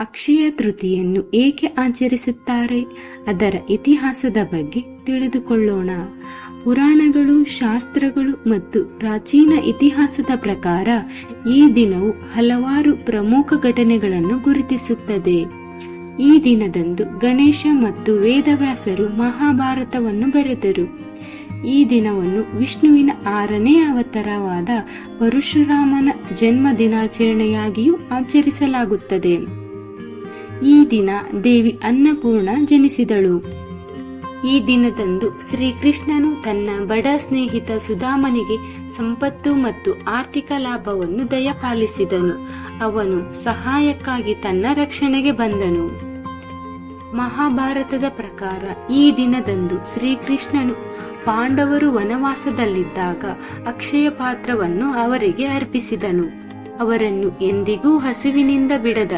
ಅಕ್ಷಯ ತೃತಿಯನ್ನು ಏಕೆ ಆಚರಿಸುತ್ತಾರೆ ಅದರ ಇತಿಹಾಸದ ಬಗ್ಗೆ ತಿಳಿದುಕೊಳ್ಳೋಣ. ಪುರಾಣಗಳು, ಶಾಸ್ತ್ರಗಳು ಮತ್ತು ಪ್ರಾಚೀನ ಇತಿಹಾಸದ ಪ್ರಕಾರ ಈ ದಿನವು ಹಲವಾರು ಪ್ರಮುಖ ಘಟನೆಗಳನ್ನು ಗುರುತಿಸುತ್ತದೆ. ಈ ದಿನದಂದು ಗಣೇಶ ಮತ್ತು ವೇದವ್ಯಾಸರು ಮಹಾಭಾರತವನ್ನು ಬರೆದರು. ಈ ದಿನವನ್ನು ವಿಷ್ಣುವಿನ ಆರನೇ ಅವತಾರವಾದ ಪರಶುರಾಮನ ಜನ್ಮ ದಿನಾಚರಣೆಯಾಗಿಯೂ ಆಚರಿಸಲಾಗುತ್ತದೆ. ಈ ದಿನ ದೇವಿ ಅನ್ನಪೂರ್ಣ ಜನಿಸಿದಳು. ಈ ದಿನದಂದು ಶ್ರೀಕೃಷ್ಣನು ತನ್ನ ಬಡ ಸ್ನೇಹಿತ ಸುಧಾಮನಿಗೆ ಸಂಪತ್ತು ಮತ್ತು ಆರ್ಥಿಕ ಲಾಭವನ್ನು ದಯಪಾಲಿಸಿದನು. ಅವನು ಸಹಾಯಕ್ಕಾಗಿ ತನ್ನ ರಕ್ಷಣೆಗೆ ಬಂದನು. ಮಹಾಭಾರತದ ಪ್ರಕಾರ ಈ ದಿನದಂದು ಶ್ರೀಕೃಷ್ಣನು ಪಾಂಡವರು ವನವಾಸದಲ್ಲಿದ್ದಾಗ ಅಕ್ಷಯ ಪಾತ್ರವನ್ನು ಅವರಿಗೆ ಅರ್ಪಿಸಿದನು. ಅವರನ್ನು ಎಂದಿಗೂ ಹಸುವಿನಿಂದ ಬಿಡದ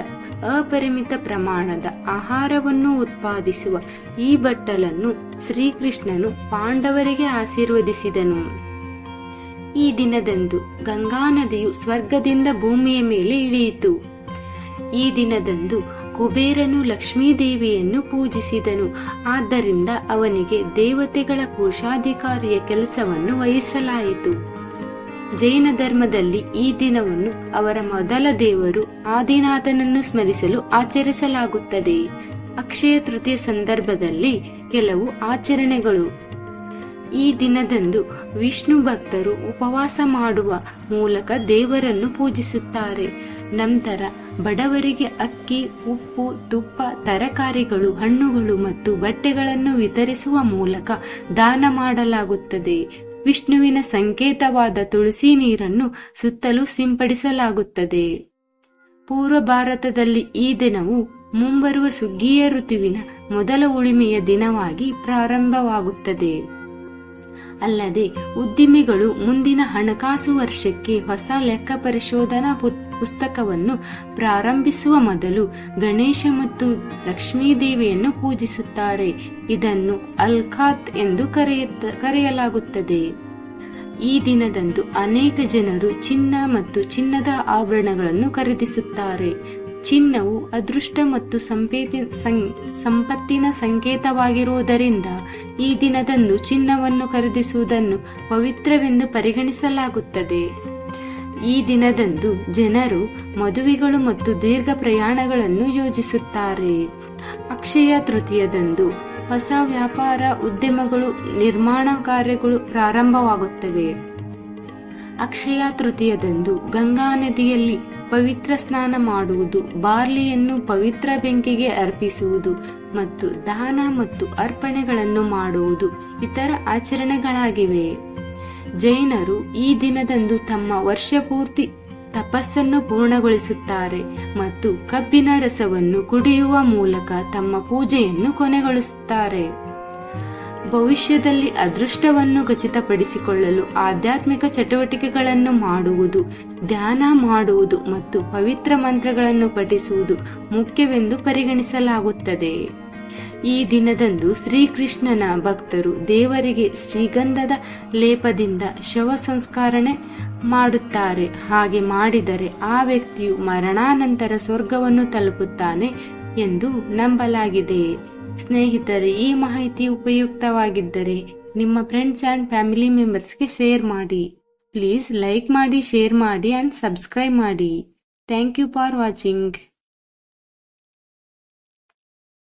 ಅಪರಿಮಿತ ಪ್ರಮಾಣದ ಆಹಾರವನ್ನು ಉತ್ಪಾದಿಸುವ ಈ ಬಟ್ಟಲನ್ನು ಶ್ರೀಕೃಷ್ಣನು ಪಾಂಡವರಿಗೆ ಆಶೀರ್ವದಿಸಿದನು. ಈ ದಿನದಂದು ಗಂಗಾ ನದಿಯು ಸ್ವರ್ಗದಿಂದ ಭೂಮಿಯ ಮೇಲೆ ಇಳಿಯಿತು. ಈ ದಿನದಂದು ಕುಬೇರನು ಲಕ್ಷ್ಮೀದೇವಿಯನ್ನು ಪೂಜಿಸಿದನು. ಆದ್ದರಿಂದ ಅವನಿಗೆ ದೇವತೆಗಳ ಕೋಶಾಧಿಕಾರಿಯ ಕೆಲಸವನ್ನು ವಹಿಸಲಾಯಿತು. ಜೈನ ಧರ್ಮದಲ್ಲಿ ಈ ದಿನವನ್ನು ಅವರ ಮೊದಲ ದೇವರು ಆದಿನಾಥನನ್ನು ಸ್ಮರಿಸಲು ಆಚರಿಸಲಾಗುತ್ತದೆ. ಅಕ್ಷಯ ತೃತೀಯ ಸಂದರ್ಭದಲ್ಲಿ ಕೆಲವು ಆಚರಣೆಗಳು. ಈ ದಿನದಂದು ವಿಷ್ಣು ಭಕ್ತರು ಉಪವಾಸ ಮಾಡುವ ಮೂಲಕ ದೇವರನ್ನು ಪೂಜಿಸುತ್ತಾರೆ. ನಂತರ ಬಡವರಿಗೆ ಅಕ್ಕಿ, ಉಪ್ಪು, ತುಪ್ಪ, ತರಕಾರಿಗಳು, ಹಣ್ಣುಗಳು ಮತ್ತು ಬಟ್ಟೆಗಳನ್ನು ವಿತರಿಸುವ ಮೂಲಕ ದಾನ ಮಾಡಲಾಗುತ್ತದೆ. ವಿಷ್ಣುವಿನ ಸಂಕೇತವಾದ ತುಳಸಿ ನೀರನ್ನು ಸುತ್ತಲೂ ಸಿಂಪಡಿಸಲಾಗುತ್ತದೆ. ಪೂರ್ವ ಭಾರತದಲ್ಲಿ ಈ ದಿನವು ಮುಂಬರುವ ಸುಗ್ಗಿಯ ಋತುವಿನ ಮೊದಲ ಉಳಿಮೆಯ ದಿನವಾಗಿ ಪ್ರಾರಂಭವಾಗುತ್ತದೆ. ಅಲ್ಲದೆ ಉದ್ದಿಮೆಗಳು ಮುಂದಿನ ಹಣಕಾಸು ವರ್ಷಕ್ಕೆ ಹೊಸ ಲೆಕ್ಕ ಪರಿಶೋಧನಾ ಪುಸ್ತಕವನ್ನು ಪ್ರಾರಂಭಿಸುವ ಮೊದಲು ಗಣೇಶ ಮತ್ತು ಲಕ್ಷ್ಮೀದೇವಿಯನ್ನು ಪೂಜಿಸುತ್ತಾರೆ. ಇದನ್ನು ಅಲ್ಖಾತ್ ಎಂದು ಕರೆಯುತ್ತ, ಕರೆಯಲಾಗುತ್ತದೆ. ಈ ದಿನದಂದು ಅನೇಕ ಜನರು ಚಿನ್ನ ಮತ್ತು ಚಿನ್ನದ ಆಭರಣಗಳನ್ನು ಖರೀದಿಸುತ್ತಾರೆ. ಚಿನ್ನವು ಅದೃಷ್ಟ ಮತ್ತು ಸಂಪೇತಿ ಸಂಪತ್ತಿನ ಸಂಕೇತವಾಗಿರುವುದರಿಂದ ಈ ದಿನದಂದು ಚಿನ್ನವನ್ನು ಖರೀದಿಸುವುದನ್ನು ಪವಿತ್ರವೆಂದು ಪರಿಗಣಿಸಲಾಗುತ್ತದೆ. ಈ ದಿನದಂದು ಜನರು ಮದುವೆಗಳು ಮತ್ತು ದೀರ್ಘ ಪ್ರಯಾಣಗಳನ್ನು ಯೋಜಿಸುತ್ತಾರೆ. ಅಕ್ಷಯ ತೃತೀಯದಂದು ಹೊಸ ವ್ಯಾಪಾರ ಉದ್ಯಮಗಳು, ನಿರ್ಮಾಣ ಕಾರ್ಯಗಳು ಪ್ರಾರಂಭವಾಗುತ್ತವೆ. ಅಕ್ಷಯ ತೃತೀಯದಂದು ಗಂಗಾ ನದಿಯಲ್ಲಿ ಪವಿತ್ರ ಸ್ನಾನ ಮಾಡುವುದು, ಬಾರ್ಲಿಯನ್ನು ಪವಿತ್ರ ಬೆಂಕಿಗೆ ಅರ್ಪಿಸುವುದು ಮತ್ತು ದಾನ ಮತ್ತು ಅರ್ಪಣೆಗಳನ್ನು ಮಾಡುವುದು ಇತರ ಆಚರಣೆಗಳಾಗಿವೆ. ಜೈನರು ಈ ದಿನದಂದು ತಮ್ಮ ವರ್ಷಪೂರ್ತಿ ತಪಸ್ಸನ್ನು ಪೂರ್ಣಗೊಳಿಸುತ್ತಾರೆ ಮತ್ತು ಕಬ್ಬಿನ ರಸವನ್ನು ಕುಡಿಯುವ ಮೂಲಕ ತಮ್ಮ ಪೂಜೆಯನ್ನು ಕೊನೆಗೊಳಿಸುತ್ತಾರೆ. ಭವಿಷ್ಯದಲ್ಲಿ ಅದೃಷ್ಟವನ್ನು ಖಚಿತಪಡಿಸಿಕೊಳ್ಳಲು ಆಧ್ಯಾತ್ಮಿಕ ಚಟುವಟಿಕೆಗಳನ್ನು ಮಾಡುವುದು, ಧ್ಯಾನ ಮಾಡುವುದು ಮತ್ತು ಪವಿತ್ರ ಮಂತ್ರಗಳನ್ನು ಪಠಿಸುವುದು ಮುಖ್ಯವೆಂದು ಪರಿಗಣಿಸಲಾಗುತ್ತದೆ. ಈ ದಿನದಂದು ಶ್ರೀಕೃಷ್ಣನ ಭಕ್ತರು ದೇವರಿಗೆ ಶ್ರೀಗಂಧದ ಲೇಪದಿಂದ ಶವ ಸಂಸ್ಕರಣೆ ಮಾಡುತ್ತಾರೆ. ಹಾಗೆ ಮಾಡಿದರೆ ಆ ವ್ಯಕ್ತಿಯು ಮರಣಾನಂತರ ಸ್ವರ್ಗವನ್ನು ತಲುಪುತ್ತಾನೆ ಎಂದು ನಂಬಲಾಗಿದೆ. ಸ್ನೇಹಿತರೆ, ಈ ಮಾಹಿತಿ ಉಪಯುಕ್ತವಾಗಿದ್ದರೆ ನಿಮ್ಮ ಫ್ರೆಂಡ್ಸ್ ಆ್ಯಂಡ್ ಫ್ಯಾಮಿಲಿ ಮೆಂಬರ್ಸ್ಗೆ ಶೇರ್ ಮಾಡಿ. ಪ್ಲೀಸ್ ಲೈಕ್ ಮಾಡಿ ಶೇರ್ ಮಾಡಿ ಆ್ಯಂಡ್ ಸಬ್ಸ್ಕ್ರೈಬ್ ಮಾಡಿ. Thank you for watching